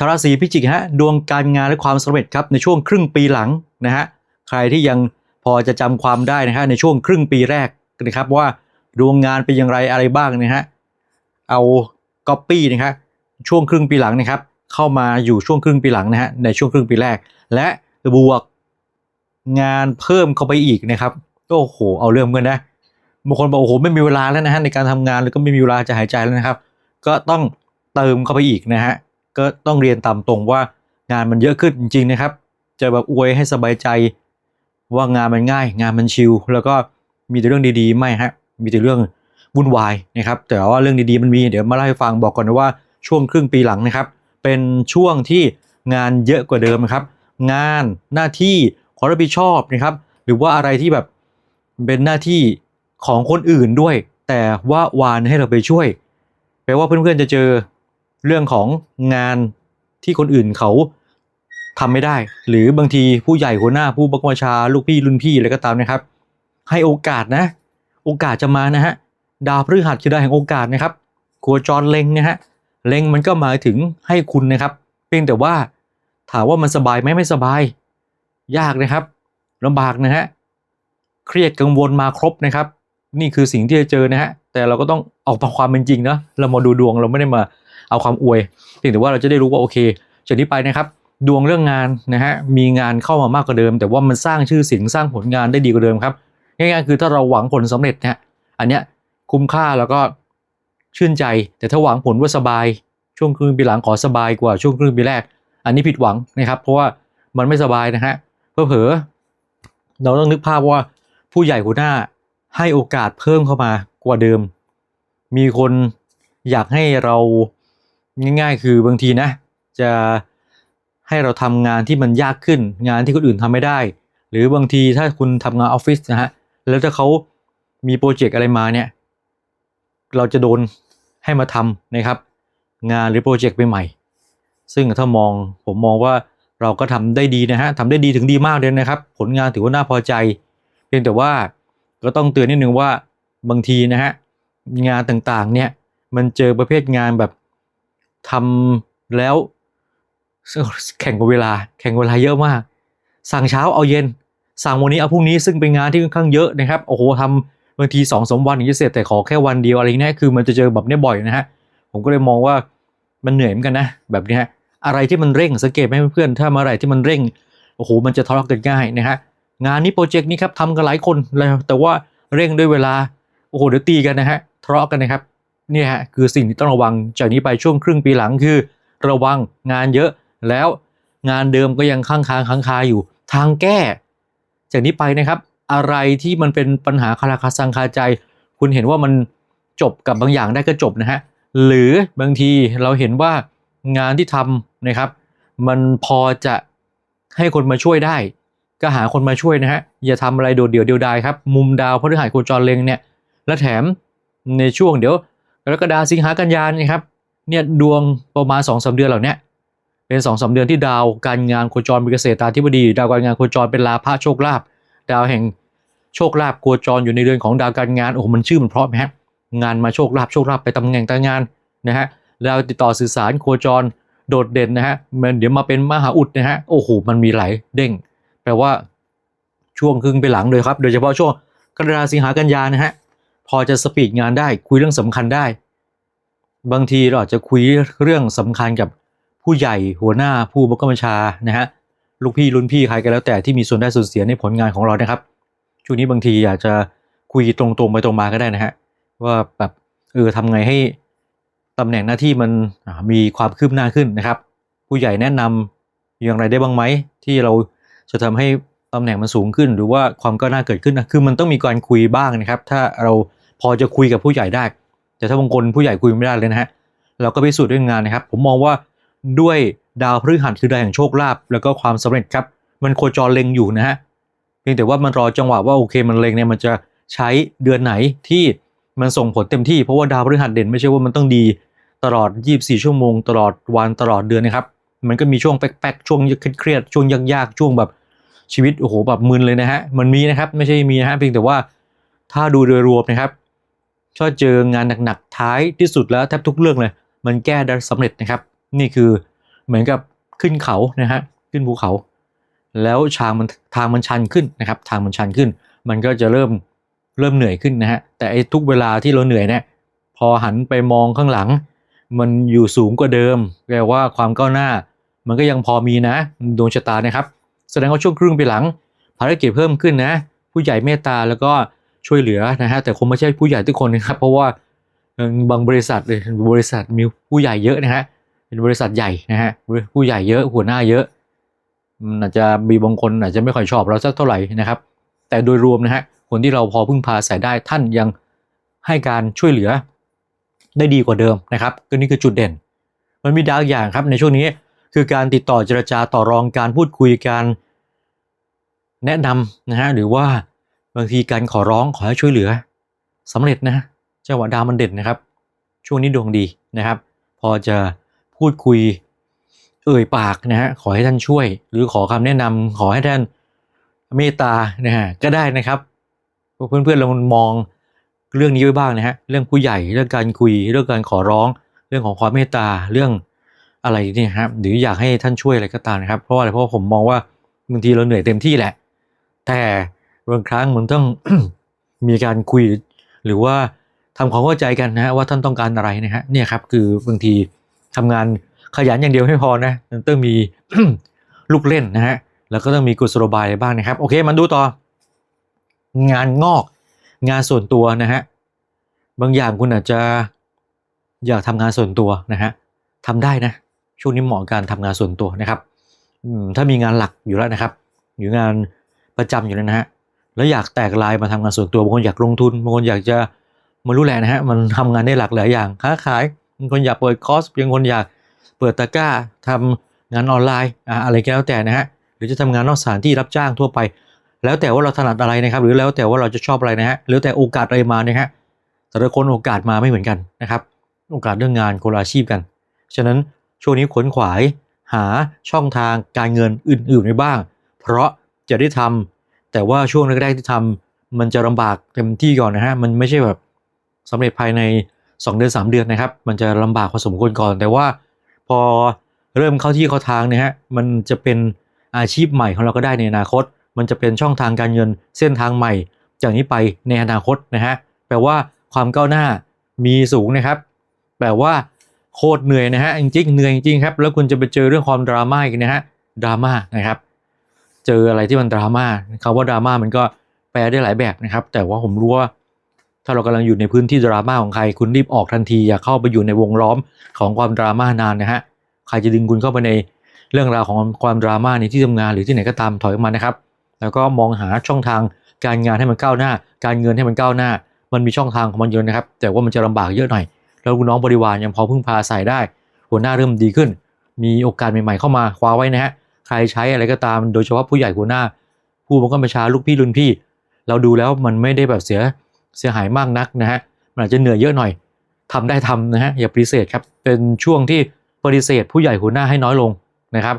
ชาวราศีพิจิกฮะดวงการงานและความสำเร็จครับในช่วงครึ่งปีหลังนะฮะใครที่ยังพอจะจำความได้นะฮะในช่วงครึ่งปีแรกนะครับว่าดวงงานเป็นอย่างไรอะไรบ้างนะฮะเอาก๊อปปี้นะครับช่วงครึ่งปีหลังนะครับ เข้ามาอยู่ช่วงครึ่งปีหลังนะฮะในช่วงครึ่งปีแรก และบวกงานเพิ่มเข้าไปอีกนะครับโอ้โหเอาเรื่องกันนะบางคนบอกโอ้โหไม่มีเวลาแล้วนะฮะในการทำงานแล้วก็ไม่มีเวลาจะหายใจแล้วนะครับ ก็ต้องเติมเข้าไปอีกนะฮะ ก็ต้องเรียนตามตรงว่างานมันเยอะขึ้นจริง ๆ นะครับ จะแบบอวยให้สบายใจว่างานมันง่าย งานมันชิลแล้วก็มีแต่เรื่องดีๆ ไม่ฮะมีแต่เรื่องวุ่นวายนะครับ แต่ว่าเรื่องดีๆมันมีเดี๋ยวมาเล่าให้ฟังบอกก่อนนะว่าช่วงครึ่งปีหลังนะครับ เป็นช่วงที่งานเยอะกว่าเดิมครับ งานหน้าที่ความรับผิดชอบนะครับ หรือว่าอะไรที่แบบเป็นหน้าที่ของคนอื่นด้วย แต่ว่าวานให้เราไปช่วยแปลว่าเพื่อนๆจะเจอ เรื่องของงานที่คนอื่นเขาทำไม่ได้ หรือบางทีผู้ใหญ่หัวหน้าผู้บังคับบัญชาลูกพี่รุ่นพี่อะไรก็ตามนะครับ ให้โอกาสนะ โอกาสจะมานะฮะดาวพฤหัสคือดาวแห่งโอกาสนะครับโคจรเล็งนะฮะเล็งมันก็หมายถึงให้คุณนะครับ เพียงแต่ว่าถามว่ามันสบายไหมไม่สบาย ยากนะครับลำบากนะฮะเครียดกังวลมาครบนะครับ นี่คือสิ่งที่จะเจอนะฮะแต่เราก็ต้องออกมาความเป็นจริงเนาะเรามาดูดวงเราไม่ได้มา เอาความอวยเพียงแต่ว่าเราจะได้รู้ว่าโอเคจากนี้ไปนะครับ ดวงเรื่องงานนะฮะมีงานเข้ามามากกว่าเดิม แต่ว่ามันสร้างชื่อเสียงสร้างผลงานได้ดีกว่าเดิมครับง่ายๆคือถ้าเราหวังผลสำเร็จนะฮะอันเนี้ยคุ้มค่าแล้วก็ชื่นใจ แต่ถ้าหวังผลว่าสบาย ช่วงครึ่งปีหลังขอสบายกว่าช่วงครึ่งปีแรก อันนี้ผิดหวังนะครับ เพราะว่ามันไม่สบายนะฮะเผลอเราต้องนึกภาพว่าผู้ใหญ่หัวหน้าให้โอกาสเพิ่มเข้ามากว่าเดิม มีคนอยากให้เรา ง่าย ๆ คือบางทีนะ จะให้เราทำงานที่มันยากขึ้น งานที่คนอื่นทำไม่ได้ หรือบางทีถ้าคุณทำงานออฟฟิศนะฮะแล้วถ้าเขามีโปรเจกต์อะไรมาเนี่ย เราจะโดนให้มาทำนะครับ งานหรือโปรเจกต์ใหม่ๆซึ่งถ้ามองผมมองว่าเราก็ทำได้ดีนะฮะทำได้ดีถึงดีมากเลยนะครับ ผลงานถือว่าน่าพอใจ เพียงแต่ว่าก็ต้องเตือนนิดนึงว่าบางทีนะฮะงานต่างๆเนี่ยมันเจอประเภทงานแบบ ทำแล้วแข่งกับเวลา แข่งเวลาเยอะมาก สั่งเช้าเอาเย็น สั่งวันนี้เอาพรุ่งนี้ซึ่งเป็นงานที่ค่อนข้างเยอะนะครับโอ้โหทำบางทีสองสามวันถึงจะเสร็จแต่ขอแค่วันเดียวอะไรเงี้ยคือมันจะเจอแบบนี้บ่อยนะฮะผมก็เลยมองว่ามันเหนื่อยเหมือนกันนะ แบบนี้ฮะอะไรที่มันเร่งสังเกตไหมเพื่อนถ้าเมื่อไรที่มันเร่งโอ้โหมันจะทะเลาะกันง่ายนะฮะงานนี้โปรเจกต์นี้ครับทำกันหลายคนแล้วแต่ว่าเร่งด้วยเวลาโอ้โหเดี๋ยวตีกันนะฮะทะเลาะกันนะครับ เนี่ยฮะคือสิ่งที่ต้องระวังจากนี้ไปช่วงครึ่งปีหลังคือ ระวังงานเยอะแล้วงานเดิมก็ยังค้างค้างค้างคาอยู่ ทางแก้ จากนี้ไปนะครับ อะไรที่มันเป็นปัญหาคาราคาซังคาใจ คุณเห็นว่ามันจบกับบางอย่างได้ก็จบนะฮะหรือบางทีเราเห็นว่างานที่ทำนะครับ มันพอจะให้คนมาช่วยได้ ก็หาคนมาช่วยนะฮะอย่าทำอะไรโดดเดี่ยวเดียวดายครับ มุมดาวพฤหัสโคจรเล็งเนี่ยและแถมในช่วงเดี๋ยว รกฎาสิงหากันยายนนะครับเนี่ยดวงประมาณ2องสาเดือนเหล่านี้เป็น2องสาเดือนที่ดาวการงานโคจรเป็นเกษตราธิบดี ดาวการงานโคจรเป็นลาภะโชคลาภดาวแห่งโชคลาภโคจรอยู่ในเรือนของดาวการงานโอ้โหมันชื่อมันเพราะไหมฮะงานมาโชคลาภโชคลาภไปตำแหน่งการงานนะฮะดาวติดต่อสื่อสารโคจรโดดเด่นนะฮะมันเดี๋ยวมาเป็นมหาอุดนะฮะโอ้โหมันมีหลายเด้งแปลว่าช่วงครึ่งไปหลังเลยครับ โดยเฉพาะช่วงกรกฎาสิงหากันยานะฮะ พอจะสปีดงานได้คุยเรื่องสำคัญได้ บางทีเราอาจจะคุยเรื่องสำคัญกับผู้ใหญ่หัวหน้าผู้บังคับบัญชานะฮะลูกพี่รุ่นพี่ใครก็แล้วแต่ที่มีส่วนได้ส่วนเสียในผลงานของเรานะครับช่วงนี้บางทีอยากจะคุยตรงๆไปตรงมาก็ได้นะฮะว่าแบบเออทำไงให้ตำแหน่งหน้าที่มันมีความคืบหน้าขึ้นนะครับ ผู้ใหญ่แนะนำอย่างไรได้บ้างไหมที่เราจะทำให้ตำแหน่งมันสูงขึ้น หรือว่าความก้าวหน้าเกิดขึ้นนะคือมันต้องมีการคุยบ้างนะครับ ถ้าเรา พอจะคุยกับผู้ใหญ่ได้ แต่ถ้าบางคนผู้ใหญ่คุยไม่ได้เลยนะฮะเราก็ไปสูจน์ด้วยงานนะครับ ผมมองว่าด้วยดาวพฤหัสคือดาวแห่งโชคลาภแล้วก็ความสำเร็จครับ มันโคจรเล็งอยู่นะฮะเพียงแต่ว่ามันรอจังหวะว่าโอเคมันเล็งเนี่ยมันจะใช้เดือนไหนที่มันส่งผลเต็มที่เพราะว่าดาวพฤหัสเด่นไม่ใช่ว่ามันต้องดีตลอด 24 ชั่วโมง ตลอดวันตลอดเดือนนะครับ มันก็มีช่วงแป๊กๆช่วงเครียดช่วงยากๆช่วงแบบชีวิตโอ้โหแบบมึนเลยนะฮะมันมีนะครับไม่ใช่มีนะฮะเพียงแต่ว่าถ้าดูโดยรวมนะครับ ถ้าเจองานหนักๆท้ายที่สุดแล้วแทบทุกเรื่องเลย มันแก้ได้สำเร็จนะครับ นี่คือเหมือนกับขึ้นเขานะฮะขึ้นภูเขา แล้วทางมันทางมันชันขึ้นนะครับ ทางมันชันขึ้น มันก็จะเริ่มเริ่มเหนื่อยขึ้นนะฮะแต่ไอ้ทุกเวลาที่เราเหนื่อยเนี่ยพอหันไปมองข้างหลัง มันอยู่สูงกว่าเดิมแปลว่าความก้าวหน้า มันก็ยังพอมีนะดวงชะตานะครับ แสดงว่าช่วงครึ่งไปหลัง ภารกิจเพิ่มขึ้นนะ ผู้ใหญ่เมตตาแล้วก็ ช่วยเหลือนะฮะแต่คงไม่ใช่ผู้ใหญ่ทุกคนนะครับ เพราะว่าบางบริษัทเลยบริษัทมีผู้ใหญ่เยอะนะฮะเป็นบริษัทใหญ่นะฮะผู้ใหญ่เยอะหัวหน้าเยอะมันอาจจะมีบางคนอาจจะไม่ค่อยชอบเราสักเท่าไหร่นะครับ แต่โดยรวมนะฮะคนที่เราพอพึ่งพาใส่ได้ท่านยังให้การช่วยเหลือได้ดีกว่าเดิมนะครับก็นี่คือจุดเด่น มันมีดาวอย่างครับในช่วงนี้คือการติดต่อเจรจาต่อรองการพูดคุยการแนะนำนะฮะหรือว่า บางทีการขอร้องขอให้ช่วยเหลือสำเร็จนะจังหวะดาวมันเด่นนะครับ ช่วงนี้ดวงดีนะครับ พอจะพูดคุยเอ่ยปากนะฮะขอให้ท่านช่วย หรือขอคำแนะนำขอให้ท่านเมตตานะฮะก็ได้นะครับเพื่อนๆเรามองเรื่องนี้ไว้บ้างนะฮะเรื่องผู้ใหญ่เรื่องการคุย เรื่องการขอร้อง เรื่องของความเมตตาเรื่องอะไรเนี่ยครับหรืออยากให้ท่านช่วยอะไรก็ตามนะครับ เพราะว่าอะไรเพราะผมมองว่าบางทีเราเหนื่อยเต็มที่แหละ แต่ บางครั้งมันต้องมีการคุยหรือว่าทำความเข้าใจกันนะฮะว่าท่านต้องการอะไรนะฮะเนี่ยครับคือบางทีทำงานขยันอย่างเดียวไม่พอนะต้องมีลูกเล่นนะฮะแล้วก็ต้องมีกุศโลบายบ้างนะครับ โอเคมันดูต่อ งานงอกงานส่วนตัวนะฮะบางอย่างคุณอาจจะอยากทำงานส่วนตัวนะฮะทำได้นะ ช่วงนี้เหมาะกับการทำงานส่วนตัวนะครับถ้ามีงานหลักอยู่แล้วนะครับหรืองานประจำอยู่แล้วนะฮะ แล้วอยากแตกลายมาทำงานส่วนตัวบางคนอยากลงทุนบางคนอยากจะไมารู้แหละนะฮะมันทำงานได้หลากหลายอย่างค้าขายบางคนอยากเปิดคอร์สบางคนอยากเปิดตะกร้าทำงานออนไลน์อะอะไรก็แล้วแต่นะฮะหรือจะทำงานนอกสถานที่รับจ้างทั่วไป แล้วแต่ว่าเราถนัดอะไรนะครับ หรือแล้วแต่ว่าเราจะชอบอะไรนะฮะหรือแต่โอกาสอะไรมาเนี่ยฮะแต่ละคนโอกาสมาไม่เหมือนกันนะครับ โอกาสเรื่องงานคนอาชีพกันฉะนั้นช่วงนี้ขนขวายหาช่องทางการเงินอื่นๆไว้บ้าง เพราะจะได้ทำ แต่ว่าช่วงแรกๆที่ทำมันจะลำบากเต็มที่ก่อนนะฮะมันไม่ใช่แบบสำเร็จภายใน 2 เดือน 3 เดือนนะครับ มันจะลำบากพอสมควรก่อน แต่ว่าพอเริ่มเข้าที่เข้าทางเนี่ยฮะมันจะเป็นอาชีพใหม่ของเราก็ได้ในอนาคต มันจะเป็นช่องทางการเงินเส้นทางใหม่ จากนี้ไปในอนาคตนะฮะแปลว่าความก้าวหน้ามีสูงนะครับ แปลว่าโคตรเหนื่อยนะฮะจริงๆเหนื่อยจริงๆครับแล้วคุณจะไปเจอเรื่องความดราม่าอีกนะฮะดราม่านะครับ เจออะไรที่มันดราม่าคำว่าดราม่ามันก็แปลได้หลายแบบนะครับ แต่ว่าผมรู้ว่าถ้าเรากำลังอยู่ในพื้นที่ดราม่าของใคร คุณรีบออกทันทีอย่าเข้าไปอยู่ในวงล้อมของความดราม่านานนะฮะใครจะดึงคุณเข้าไปในเรื่องราวของความดราม่าในที่ทำงานหรือที่ไหนก็ตามถอยออกมานะครับ แล้วก็มองหาช่องทางการงานให้มันก้าวหน้า การเงินให้มันก้าวหน้า มันมีช่องทางของมันเยอะนะครับ แต่ว่ามันจะลำบากเยอะหน่อย แล้วลูกน้องบริวารยังพอพึ่งพาใส่ได้ หัวหน้าเริ่มดีขึ้น มีโอกาสใหม่ๆเข้ามาคว้าไว้นะฮะ ใครใช้อะไรก็ตาม โดยเฉพาะผู้ใหญ่หัวหน้า ผู้บังคับบัญชาลูกพี่รุ่นพี่ เราดูแล้วมันไม่ได้แบบเสียเสียหายมากนักนะฮะมันอาจจะเหนื่อยเยอะหน่อยทำได้ทำนะฮะอย่าปฏิเสธครับเป็นช่วงที่ปฏิเสธ ผู้ใหญ่หัวหน้าให้น้อยลงนะครับ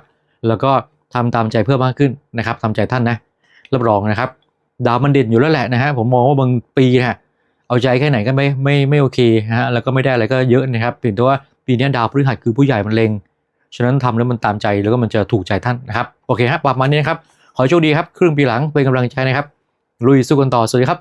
แล้วก็ทำตามใจเพิ่มมากขึ้นนะครับทำใจท่านนะรับรองนะครับ ดาวมันเด่นอยู่แล้วแหละนะฮะผมมองว่าบางปีฮะเอาใจแค่ไหนก็ไม่ไม่ไม่โอเคฮะแล้วก็ไม่ได้อะไรก็เยอะนะครับเพียงแต่ว่าปีนี้ดาวพฤหัสคือผู้ใหญ่มันเล็ง ฉะนั้นทำแล้วมันตามใจแล้วก็มันจะถูกใจท่านนะครับโอเคครับประมาณนี้นะครับขอโชคดีครับครึ่งปีหลังเป็นกำลังใจนะครับลุยสู้กันต่อสวัสดีครับ